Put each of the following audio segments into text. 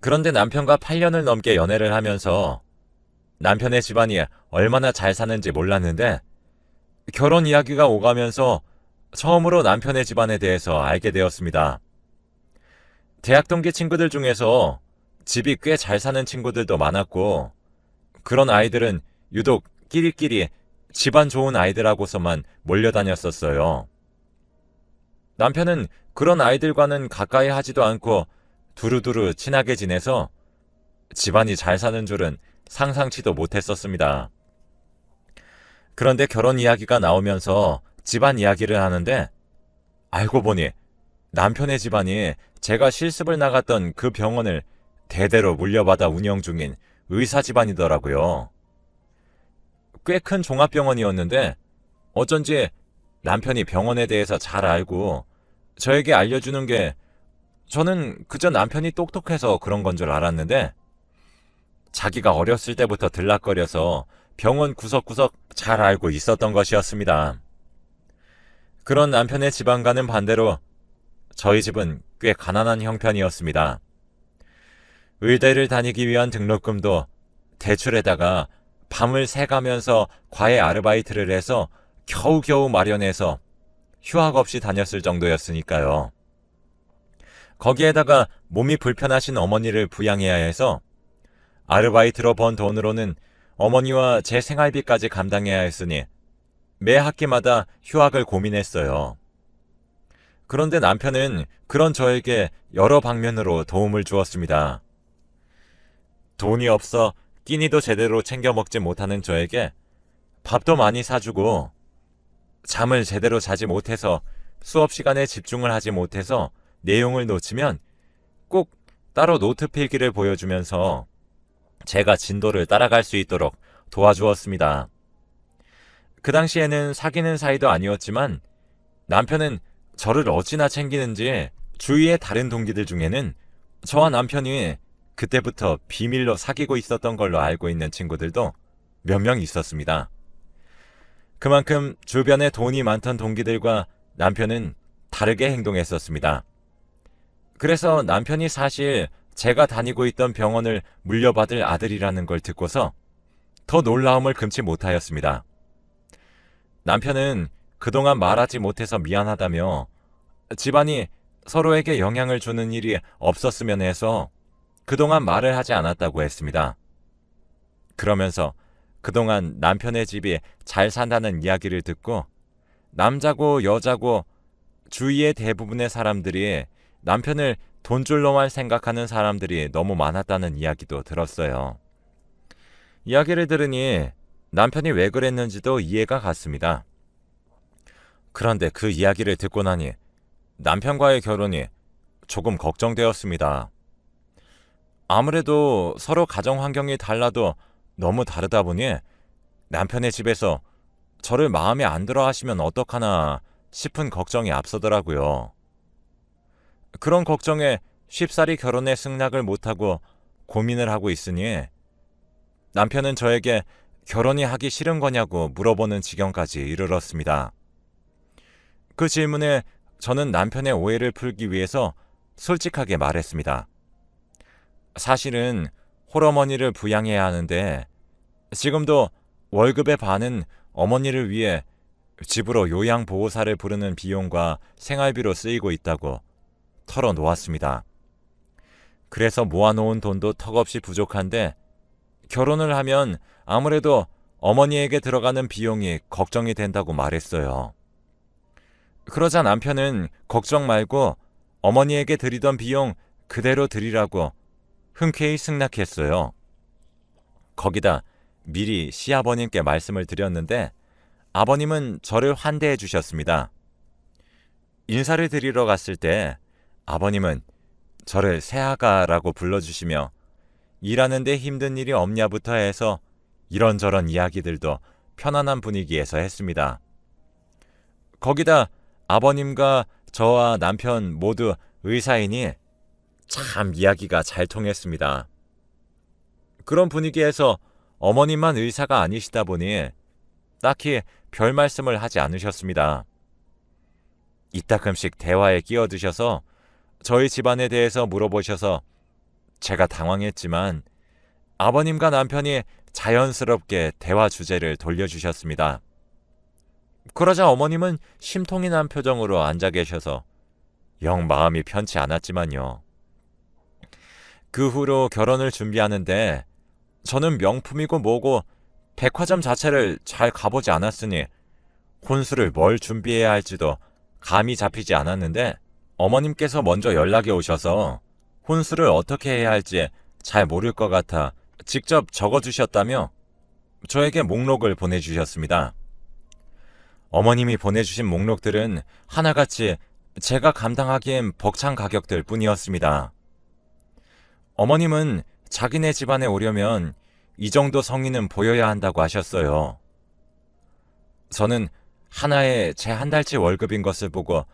그런데 남편과 8년을 넘게 연애를 하면서 남편의 집안이 얼마나 잘 사는지 몰랐는데 결혼 이야기가 오가면서 처음으로 남편의 집안에 대해서 알게 되었습니다. 대학 동기 친구들 중에서 집이 꽤 잘 사는 친구들도 많았고 그런 아이들은 유독 끼리끼리 집안 좋은 아이들하고서만 몰려다녔었어요. 남편은 그런 아이들과는 가까이 하지도 않고 두루두루 친하게 지내서 집안이 잘 사는 줄은 상상치도 못했었습니다. 그런데 결혼 이야기가 나오면서 집안 이야기를 하는데 알고 보니 남편의 집안이 제가 실습을 나갔던 그 병원을 대대로 물려받아 운영 중인 의사 집안이더라고요. 꽤 큰 종합병원이었는데 어쩐지 남편이 병원에 대해서 잘 알고 저에게 알려주는 게 저는 그저 남편이 똑똑해서 그런 건 줄 알았는데 자기가 어렸을 때부터 들락거려서 병원 구석구석 잘 알고 있었던 것이었습니다. 그런 남편의 집안과는 반대로 저희 집은 꽤 가난한 형편이었습니다. 의대를 다니기 위한 등록금도 대출에다가 밤을 새가면서 과외 아르바이트를 해서 겨우겨우 마련해서 휴학 없이 다녔을 정도였으니까요. 거기에다가 몸이 불편하신 어머니를 부양해야 해서 아르바이트로 번 돈으로는 어머니와 제 생활비까지 감당해야 했으니 매 학기마다 휴학을 고민했어요. 그런데 남편은 그런 저에게 여러 방면으로 도움을 주었습니다. 돈이 없어 끼니도 제대로 챙겨 먹지 못하는 저에게 밥도 많이 사주고 잠을 제대로 자지 못해서 수업 시간에 집중을 하지 못해서 내용을 놓치면 꼭 따로 노트 필기를 보여주면서 제가 진도를 따라갈 수 있도록 도와주었습니다. 그 당시에는 사귀는 사이도 아니었지만 남편은 저를 어찌나 챙기는지 주위의 다른 동기들 중에는 저와 남편이 그때부터 비밀로 사귀고 있었던 걸로 알고 있는 친구들도 몇 명 있었습니다. 그만큼 주변에 돈이 많던 동기들과 남편은 다르게 행동했었습니다. 그래서 남편이 사실 제가 다니고 있던 병원을 물려받을 아들이라는 걸 듣고서 더 놀라움을 금치 못하였습니다. 남편은 그동안 말하지 못해서 미안하다며 집안이 서로에게 영향을 주는 일이 없었으면 해서 그동안 말을 하지 않았다고 했습니다. 그러면서 그동안 남편의 집이 잘 산다는 이야기를 듣고 남자고 여자고 주위의 대부분의 사람들이 남편을 돈줄로만 생각하는 사람들이 너무 많았다는 이야기도 들었어요. 이야기를 들으니 남편이 왜 그랬는지도 이해가 갔습니다. 그런데 그 이야기를 듣고 나니 남편과의 결혼이 조금 걱정되었습니다. 아무래도 서로 가정 환경이 달라도 너무 다르다 보니 남편의 집에서 저를 마음에 안 들어 하시면 어떡하나 싶은 걱정이 앞서더라고요. 그런 걱정에 쉽사리 결혼에 승낙을 못하고 고민을 하고 있으니 남편은 저에게 결혼이 하기 싫은 거냐고 물어보는 지경까지 이르렀습니다. 그 질문에 저는 남편의 오해를 풀기 위해서 솔직하게 말했습니다. 사실은 홀어머니를 부양해야 하는데 지금도 월급의 반은 어머니를 위해 집으로 요양보호사를 부르는 비용과 생활비로 쓰이고 있다고 털어놓았습니다. 그래서 모아놓은 돈도 턱없이 부족한데 결혼을 하면 아무래도 어머니에게 들어가는 비용이 걱정이 된다고 말했어요. 그러자 남편은 걱정 말고 어머니에게 드리던 비용 그대로 드리라고 흔쾌히 승낙했어요. 거기다 미리 시아버님께 말씀을 드렸는데 아버님은 저를 환대해 주셨습니다. 인사를 드리러 갔을 때 아버님은 저를 새아가라고 불러주시며 일하는데 힘든 일이 없냐부터 해서 이런저런 이야기들도 편안한 분위기에서 했습니다. 거기다 아버님과 저와 남편 모두 의사이니 참 이야기가 잘 통했습니다. 그런 분위기에서 어머님만 의사가 아니시다 보니 딱히 별 말씀을 하지 않으셨습니다. 이따금씩 대화에 끼어드셔서 저희 집안에 대해서 물어보셔서 제가 당황했지만 아버님과 남편이 자연스럽게 대화 주제를 돌려주셨습니다. 그러자 어머님은 심통이 난 표정으로 앉아 계셔서 영 마음이 편치 않았지만요. 그 후로 결혼을 준비하는데 저는 명품이고 뭐고 백화점 자체를 잘 가보지 않았으니 혼수를 뭘 준비해야 할지도 감이 잡히지 않았는데 어머님께서 먼저 연락이 오셔서 혼수를 어떻게 해야 할지 잘 모를 것 같아 직접 적어주셨다며 저에게 목록을 보내주셨습니다. 어머님이 보내주신 목록들은 하나같이 제가 감당하기엔 벅찬 가격들 뿐이었습니다. 어머님은 자기네 집안에 오려면 이 정도 성의는 보여야 한다고 하셨어요. 저는 하나에 제한 달치 월급인 것을 보고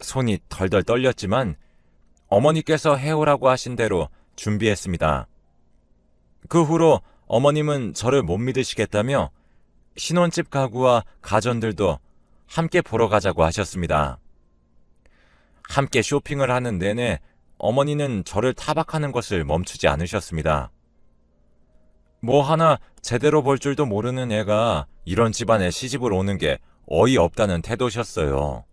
손이 덜덜 떨렸지만 어머니께서 해오라고 하신 대로 준비했습니다. 그 후로 어머님은 저를 못 믿으시겠다며 신혼집 가구와 가전들도 함께 보러 가자고 하셨습니다. 함께 쇼핑을 하는 내내 어머니는 저를 타박하는 것을 멈추지 않으셨습니다. 뭐 하나 제대로 볼 줄도 모르는 애가 이런 집안에 시집을 오는 게 어이없다는 태도셨어요.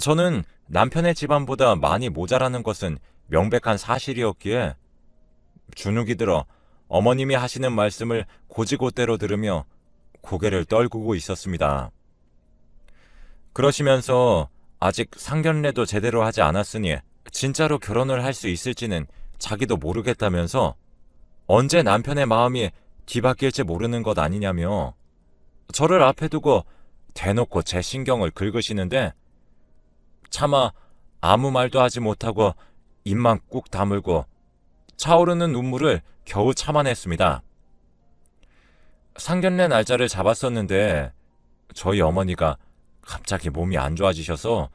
저는 남편의 집안보다 많이 모자라는 것은 명백한 사실이었기에 주눅이 들어 어머님이 하시는 말씀을 고지고대로 들으며 고개를 떨구고 있었습니다. 그러시면서 아직 상견례도 제대로 하지 않았으니 진짜로 결혼을 할 수 있을지는 자기도 모르겠다면서 언제 남편의 마음이 뒤바뀔지 모르는 것 아니냐며 저를 앞에 두고 대놓고 제 신경을 긁으시는데 차마 아무 말도 하지 못하고 입만 꾹 다물고 차오르는 눈물을 겨우 참아냈습니다. 상견례 날짜를 잡았었는데 저희 어머니가 갑자기 몸이 안 좋아지셔서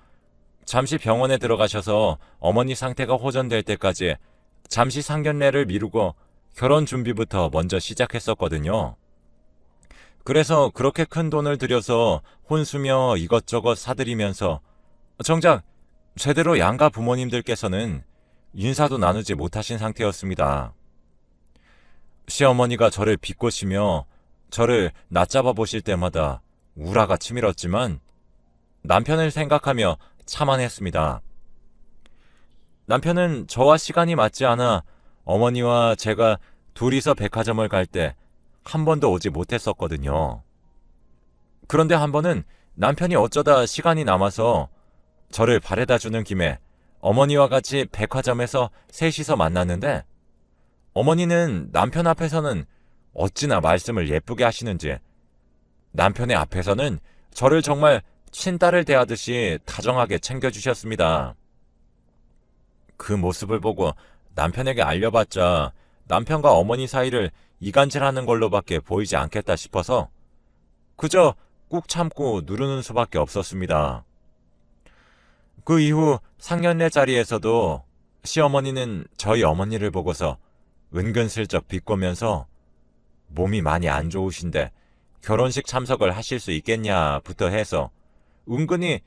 잠시 병원에 들어가셔서 어머니 상태가 호전될 때까지 잠시 상견례를 미루고 결혼 준비부터 먼저 시작했었거든요. 그래서 그렇게 큰 돈을 들여서 혼수며 이것저것 사드리면서 정작 제대로 양가 부모님들께서는 인사도 나누지 못하신 상태였습니다. 시어머니가 저를 비꼬시며 저를 낮잡아 보실 때마다 우라가 치밀었지만 남편을 생각하며 참아냈습니다. 남편은 저와 시간이 맞지 않아 어머니와 제가 둘이서 백화점을 갈 때 한 번도 오지 못했었거든요. 그런데 한 번은 남편이 어쩌다 시간이 남아서 저를 바래다 주는 김에 어머니와 같이 백화점에서 셋이서 만났는데 어머니는 남편 앞에서는 어찌나 말씀을 예쁘게 하시는지 남편의 앞에서는 저를 정말 친딸을 대하듯이 다정하게 챙겨주셨습니다. 그 모습을 보고 남편에게 알려봤자 남편과 어머니 사이를 이간질하는 걸로밖에 보이지 않겠다 싶어서 그저 꾹 참고 누르는 수밖에 없었습니다. 그 이후 상견례 자리에서도 시어머니는 저희 어머니를 보고서 은근슬쩍 비꼬면서 몸이 많이 안 좋으신데 결혼식 참석을 하실 수 있겠냐부터 해서 은근히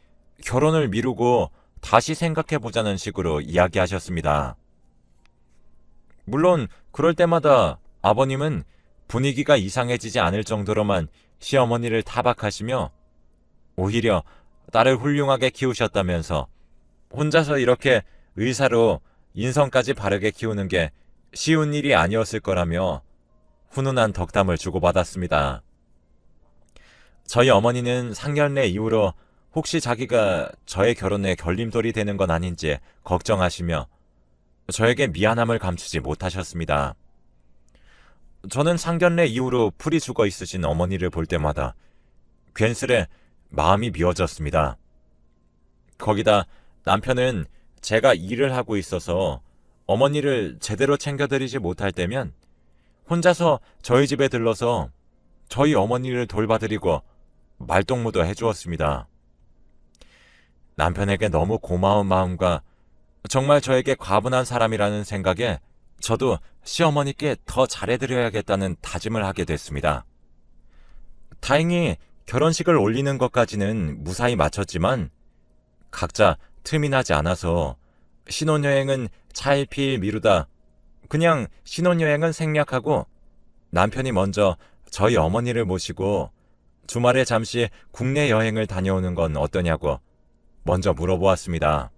결혼을 미루고 다시 생각해 보자는 식으로 이야기하셨습니다. 물론 그럴 때마다 아버님은 분위기가 이상해지지 않을 정도로만 시어머니를 타박하시며 오히려 딸을 훌륭하게 키우셨다면서 혼자서 이렇게 의사로 인성까지 바르게 키우는 게 쉬운 일이 아니었을 거라며 훈훈한 덕담을 주고받았습니다. 저희 어머니는 상견례 이후로 혹시 자기가 저의 결혼에 결림돌이 되는 건 아닌지 걱정하시며 저에게 미안함을 감추지 못하셨습니다. 저는 상견례 이후로 풀이 죽어 있으신 어머니를 볼 때마다 괜스레 마음이 미워졌습니다. 거기다 남편은 제가 일을 하고 있어서 어머니를 제대로 챙겨드리지 못할 때면 혼자서 저희 집에 들러서 저희 어머니를 돌봐드리고 말동무도 해주었습니다. 남편에게 너무 고마운 마음과 정말 저에게 과분한 사람이라는 생각에 저도 시어머니께 더 잘해드려야겠다는 다짐을 하게 됐습니다. 다행히 결혼식을 올리는 것까지는 무사히 마쳤지만 각자 틈이 나지 않아서 신혼여행은 차일피일 미루다 그냥 신혼여행은 생략하고 남편이 먼저 저희 어머니를 모시고 주말에 잠시 국내 여행을 다녀오는 건 어떠냐고 먼저 물어보았습니다.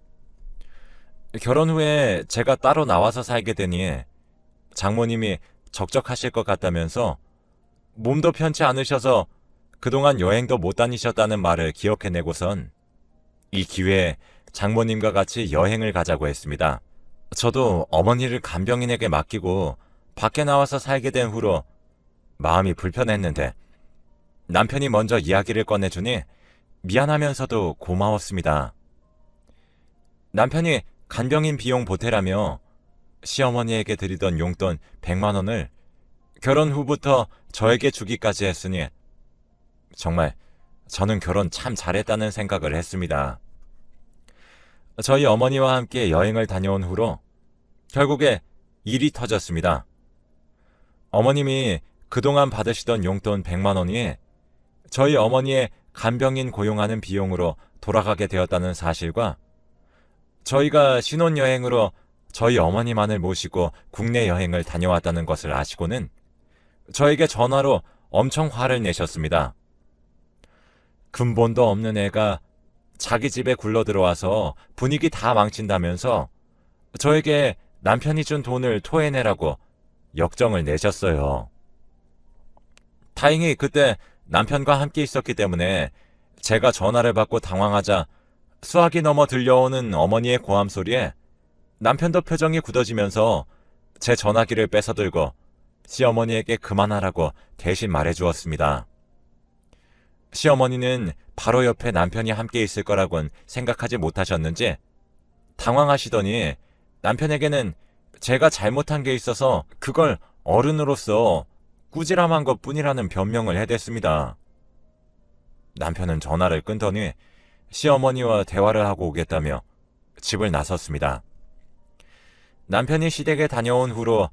결혼 후에 제가 따로 나와서 살게 되니 장모님이 적적하실 것 같다면서 몸도 편치 않으셔서 그동안 여행도 못 다니셨다는 말을 기억해내고선 이 기회에 장모님과 같이 여행을 가자고 했습니다. 저도 어머니를 간병인에게 맡기고 밖에 나와서 살게 된 후로 마음이 불편했는데 남편이 먼저 이야기를 꺼내주니 미안하면서도 고마웠습니다. 남편이 간병인 비용 보태라며 시어머니에게 드리던 용돈 100만 원을 결혼 후부터 저에게 주기까지 했으니 정말 저는 결혼 참 잘했다는 생각을 했습니다. 저희 어머니와 함께 여행을 다녀온 후로 결국에 일이 터졌습니다. 어머님이 그동안 받으시던 용돈 100만 원이 저희 어머니의 간병인 고용하는 비용으로 돌아가게 되었다는 사실과 저희가 신혼여행으로 저희 어머니만을 모시고 국내 여행을 다녀왔다는 것을 아시고는 저에게 전화로 엄청 화를 내셨습니다. 근본도 없는 애가 자기 집에 굴러 들어와서 분위기 다 망친다면서 저에게 남편이 준 돈을 토해내라고 역정을 내셨어요. 다행히 그때 남편과 함께 있었기 때문에 제가 전화를 받고 당황하자 수학이 넘어 들려오는 어머니의 고함 소리에 남편도 표정이 굳어지면서 제 전화기를 뺏어들고 시어머니에게 그만하라고 대신 말해주었습니다. 시어머니는 바로 옆에 남편이 함께 있을 거라곤 생각하지 못하셨는지 당황하시더니 남편에게는 제가 잘못한 게 있어서 그걸 어른으로서 꾸지람한 것 뿐이라는 변명을 해댔습니다. 남편은 전화를 끊더니 시어머니와 대화를 하고 오겠다며 집을 나섰습니다. 남편이 시댁에 다녀온 후로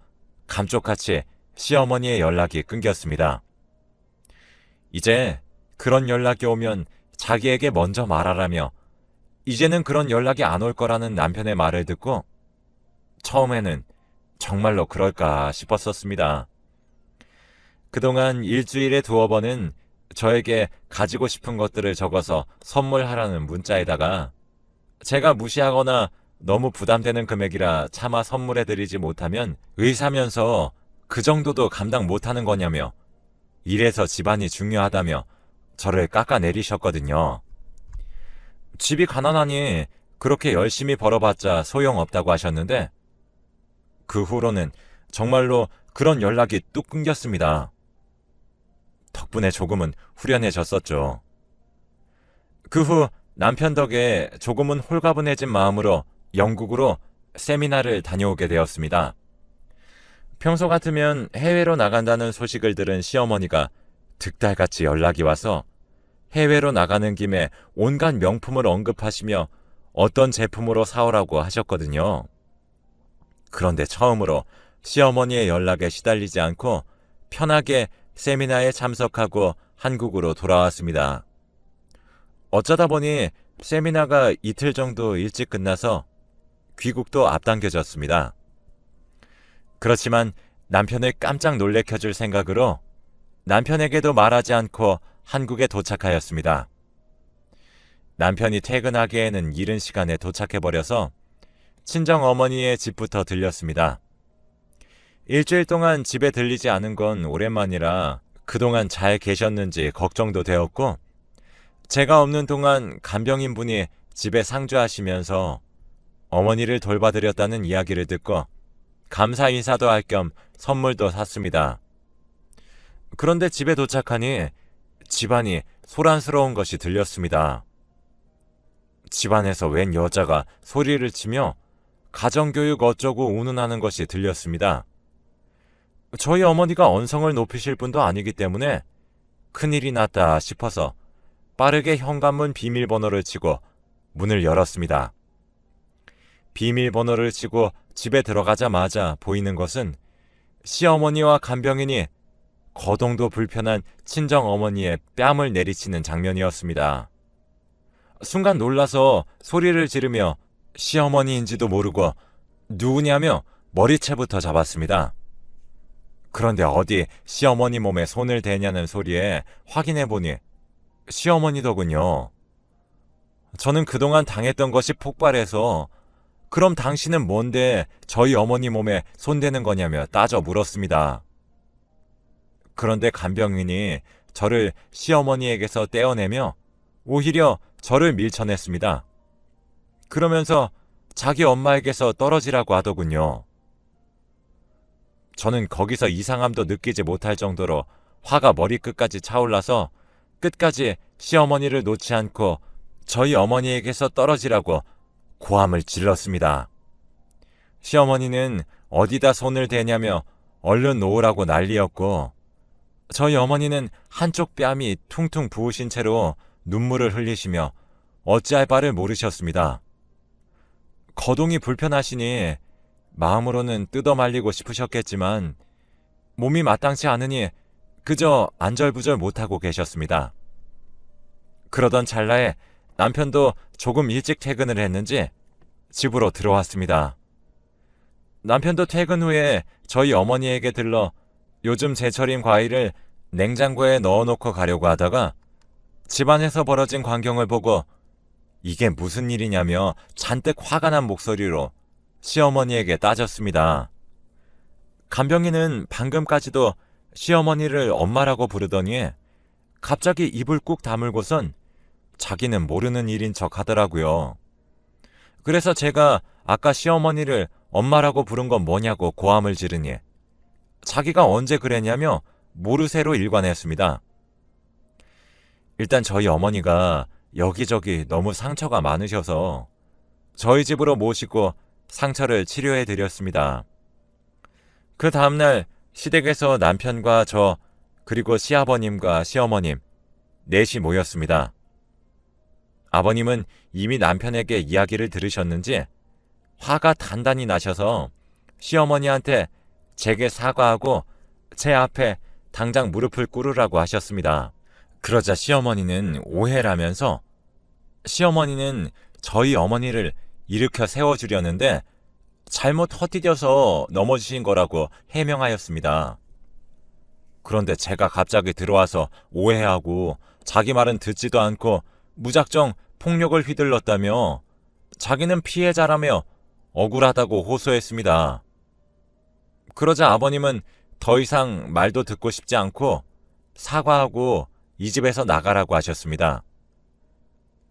감쪽같이 시어머니의 연락이 끊겼습니다. 이제 그런 연락이 오면 자기에게 먼저 말하라며 이제는 그런 연락이 안 올 거라는 남편의 말을 듣고 처음에는 정말로 그럴까 싶었었습니다. 그동안 일주일에 두어 번은 저에게 가지고 싶은 것들을 적어서 선물하라는 문자에다가 제가 무시하거나 너무 부담되는 금액이라 차마 선물해드리지 못하면 의사면서 그 정도도 감당 못하는 거냐며 이래서 집안이 중요하다며 저를 깎아내리셨거든요. 집이 가난하니 그렇게 열심히 벌어봤자 소용없다고 하셨는데 그 후로는 정말로 그런 연락이 뚝 끊겼습니다. 덕분에 조금은 후련해졌었죠. 그 후 남편 덕에 조금은 홀가분해진 마음으로 영국으로 세미나를 다녀오게 되었습니다. 평소 같으면 해외로 나간다는 소식을 들은 시어머니가 득달같이 연락이 와서 해외로 나가는 김에 온갖 명품을 언급하시며 어떤 제품으로 사오라고 하셨거든요. 그런데 처음으로 시어머니의 연락에 시달리지 않고 편하게 세미나에 참석하고 한국으로 돌아왔습니다. 어쩌다 보니 세미나가 이틀 정도 일찍 끝나서 귀국도 앞당겨졌습니다. 그렇지만 남편을 깜짝 놀래켜줄 생각으로 남편에게도 말하지 않고 한국에 도착하였습니다. 남편이 퇴근하기에는 이른 시간에 도착해버려서 친정 어머니의 집부터 들렸습니다. 일주일 동안 집에 들리지 않은 건 오랜만이라 그동안 잘 계셨는지 걱정도 되었고, 제가 없는 동안 간병인 분이 집에 상주하시면서 어머니를 돌봐드렸다는 이야기를 듣고 감사 인사도 할 겸 선물도 샀습니다. 그런데 집에 도착하니 집안이 소란스러운 것이 들렸습니다. 집안에서 웬 여자가 소리를 치며 가정교육 어쩌고 운운하는 것이 들렸습니다. 저희 어머니가 언성을 높이실 분도 아니기 때문에 큰일이 났다 싶어서 빠르게 현관문 비밀번호를 치고 문을 열었습니다. 비밀번호를 치고 집에 들어가자마자 보이는 것은 시어머니와 간병인이 거동도 불편한 친정 어머니의 뺨을 내리치는 장면이었습니다. 순간 놀라서 소리를 지르며 시어머니인지도 모르고 누구냐며 머리채부터 잡았습니다. 그런데 어디 시어머니 몸에 손을 대냐는 소리에 확인해 보니 시어머니더군요. 저는 그동안 당했던 것이 폭발해서 그럼 당신은 뭔데 저희 어머니 몸에 손대는 거냐며 따져 물었습니다. 그런데 간병인이 저를 시어머니에게서 떼어내며 오히려 저를 밀쳐냈습니다. 그러면서 자기 엄마에게서 떨어지라고 하더군요. 저는 거기서 이상함도 느끼지 못할 정도로 화가 머리끝까지 차올라서 끝까지 시어머니를 놓지 않고 저희 어머니에게서 떨어지라고 고함을 질렀습니다. 시어머니는 어디다 손을 대냐며 얼른 놓으라고 난리였고 저희 어머니는 한쪽 뺨이 퉁퉁 부으신 채로 눈물을 흘리시며 어찌할 바를 모르셨습니다. 거동이 불편하시니 마음으로는 뜯어 말리고 싶으셨겠지만 몸이 마땅치 않으니 그저 안절부절 못하고 계셨습니다. 그러던 찰나에 남편도 조금 일찍 퇴근을 했는지 집으로 들어왔습니다. 남편도 퇴근 후에 저희 어머니에게 들러 요즘 제철인 과일을 냉장고에 넣어놓고 가려고 하다가 집안에서 벌어진 광경을 보고 이게 무슨 일이냐며 잔뜩 화가 난 목소리로 시어머니에게 따졌습니다. 간병인은 방금까지도 시어머니를 엄마라고 부르더니 갑자기 입을 꾹 다물고선 자기는 모르는 일인 척 하더라고요. 그래서 제가 아까 시어머니를 엄마라고 부른 건 뭐냐고 고함을 지르니 자기가 언제 그랬냐며 모르쇠로 일관했습니다. 일단 저희 어머니가 여기저기 너무 상처가 많으셔서 저희 집으로 모시고 상처를 치료해 드렸습니다. 그 다음날 시댁에서 남편과 저 그리고 시아버님과 시어머님 넷이 모였습니다. 아버님은 이미 남편에게 이야기를 들으셨는지 화가 단단히 나셔서 시어머니한테 제게 사과하고 제 앞에 당장 무릎을 꿇으라고 하셨습니다. 그러자 시어머니는 오해라면서 시어머니는 저희 어머니를 일으켜 세워주려는데 잘못 헛디뎌서 넘어지신 거라고 해명하였습니다. 그런데 제가 갑자기 들어와서 오해하고 자기 말은 듣지도 않고 무작정 폭력을 휘둘렀다며 자기는 피해자라며 억울하다고 호소했습니다. 그러자 아버님은 더 이상 말도 듣고 싶지 않고 사과하고 이 집에서 나가라고 하셨습니다.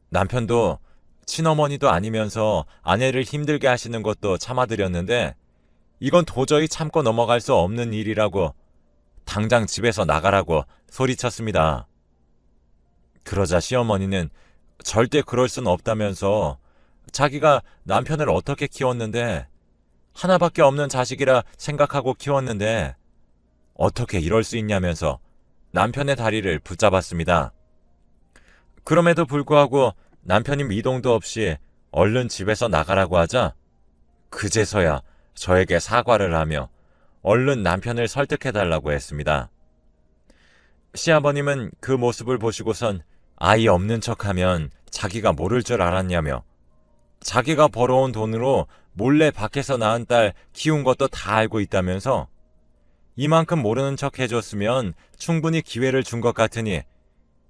남편도 친어머니도 아니면서 아내를 힘들게 하시는 것도 참아드렸는데 이건 도저히 참고 넘어갈 수 없는 일이라고 당장 집에서 나가라고 소리쳤습니다. 그러자 시어머니는 절대 그럴 순 없다면서 자기가 남편을 어떻게 키웠는데 하나밖에 없는 자식이라 생각하고 키웠는데 어떻게 이럴 수 있냐면서 남편의 다리를 붙잡았습니다. 그럼에도 불구하고 남편이 미동도 없이 얼른 집에서 나가라고 하자 그제서야 저에게 사과를 하며 얼른 남편을 설득해달라고 했습니다. 시아버님은 그 모습을 보시고선 아이 없는 척하면 자기가 모를 줄 알았냐며 자기가 벌어온 돈으로 몰래 밖에서 낳은 딸 키운 것도 다 알고 있다면서 이만큼 모르는 척 해줬으면 충분히 기회를 준 것 같으니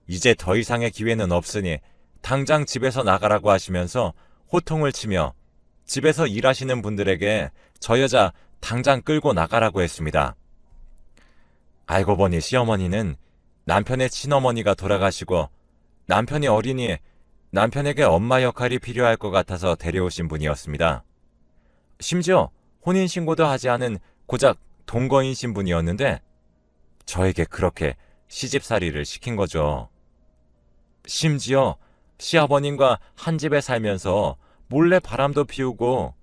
이제 더 이상의 기회는 없으니 당장 집에서 나가라고 하시면서 호통을 치며 집에서 일하시는 분들에게 저 여자 당장 끌고 나가라고 했습니다. 알고 보니 시어머니는 남편의 친어머니가 돌아가시고 남편이 어리니 남편에게 엄마 역할이 필요할 것 같아서 데려오신 분이었습니다. 심지어 혼인신고도 하지 않은 고작 동거인 신분이었는데 저에게 그렇게 시집살이를 시킨 거죠. 심지어 시아버님과 한 집에 살면서 몰래 바람도 피우고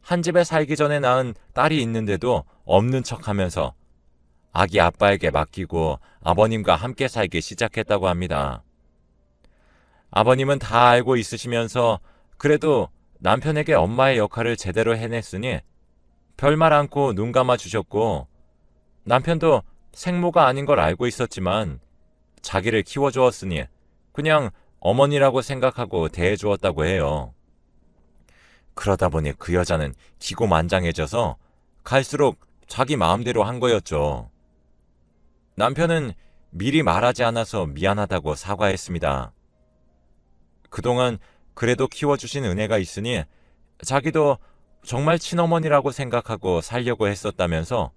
한 집에 살기 전에 낳은 딸이 있는데도 없는 척 하면서 아기 아빠에게 맡기고 아버님과 함께 살기 시작했다고 합니다. 아버님은 다 알고 있으시면서 그래도 남편에게 엄마의 역할을 제대로 해냈으니 별말 않고 눈 감아 주셨고 남편도 생모가 아닌 걸 알고 있었지만 자기를 키워주었으니 그냥 어머니라고 생각하고 대해주었다고 해요. 그러다 보니 그 여자는 기고만장해져서 갈수록 자기 마음대로 한 거였죠. 남편은 미리 말하지 않아서 미안하다고 사과했습니다. 그동안 그래도 키워주신 은혜가 있으니 자기도 정말 친어머니라고 생각하고 살려고 했었다면서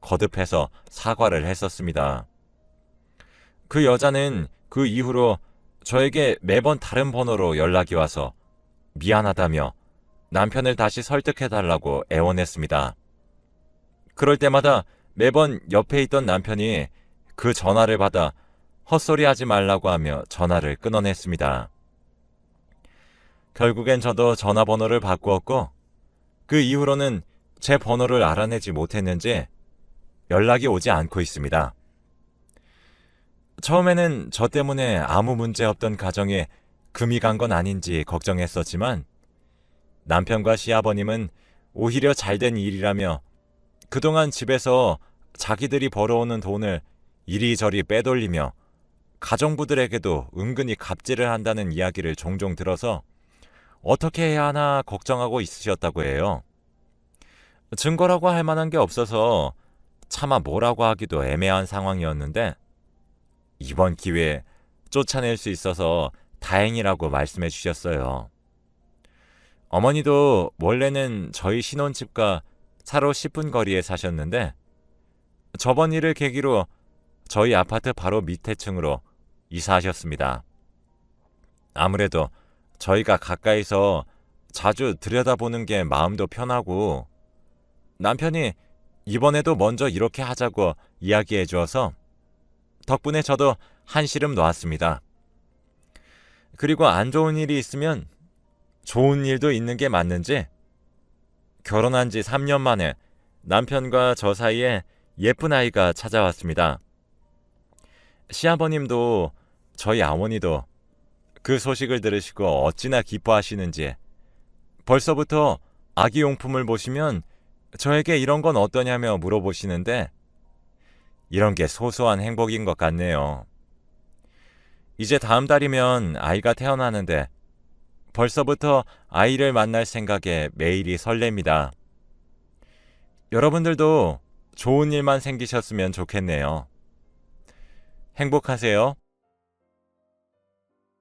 거듭해서 사과를 했었습니다. 그 여자는 그 이후로 저에게 매번 다른 번호로 연락이 와서 미안하다며 남편을 다시 설득해달라고 애원했습니다. 그럴 때마다 매번 옆에 있던 남편이 그 전화를 받아 헛소리 하지 말라고 하며 전화를 끊어냈습니다. 결국엔 저도 전화번호를 바꾸었고 그 이후로는 제 번호를 알아내지 못했는지 연락이 오지 않고 있습니다. 처음에는 저 때문에 아무 문제 없던 가정에 금이 간 건 아닌지 걱정했었지만 남편과 시아버님은 오히려 잘된 일이라며 그동안 집에서 자기들이 벌어오는 돈을 이리저리 빼돌리며 가정부들에게도 은근히 갑질을 한다는 이야기를 종종 들어서 어떻게 해야 하나 걱정하고 있으셨다고 해요. 증거라고 할 만한 게 없어서 차마 뭐라고 하기도 애매한 상황이었는데 이번 기회에 쫓아낼 수 있어서 다행이라고 말씀해 주셨어요. 어머니도 원래는 저희 신혼집과 차로 10분 거리에 사셨는데 저번 일을 계기로 저희 아파트 바로 밑에 층으로 이사하셨습니다. 아무래도 저희가 가까이서 자주 들여다보는 게 마음도 편하고 남편이 이번에도 먼저 이렇게 하자고 이야기해 주어서 덕분에 저도 한시름 놓았습니다. 그리고 안 좋은 일이 있으면 좋은 일도 있는 게 맞는지 결혼한 지 3년 만에 남편과 저 사이에 예쁜 아이가 찾아왔습니다. 시아버님도 저희 어머니도 그 소식을 들으시고 어찌나 기뻐하시는지 벌써부터 아기 용품을 보시면 저에게 이런 건 어떠냐며 물어보시는데 이런 게 소소한 행복인 것 같네요. 이제 다음 달이면 아이가 태어나는데 벌써부터 아이를 만날 생각에 매일이 설렙니다. 여러분들도 좋은 일만 생기셨으면 좋겠네요. 행복하세요.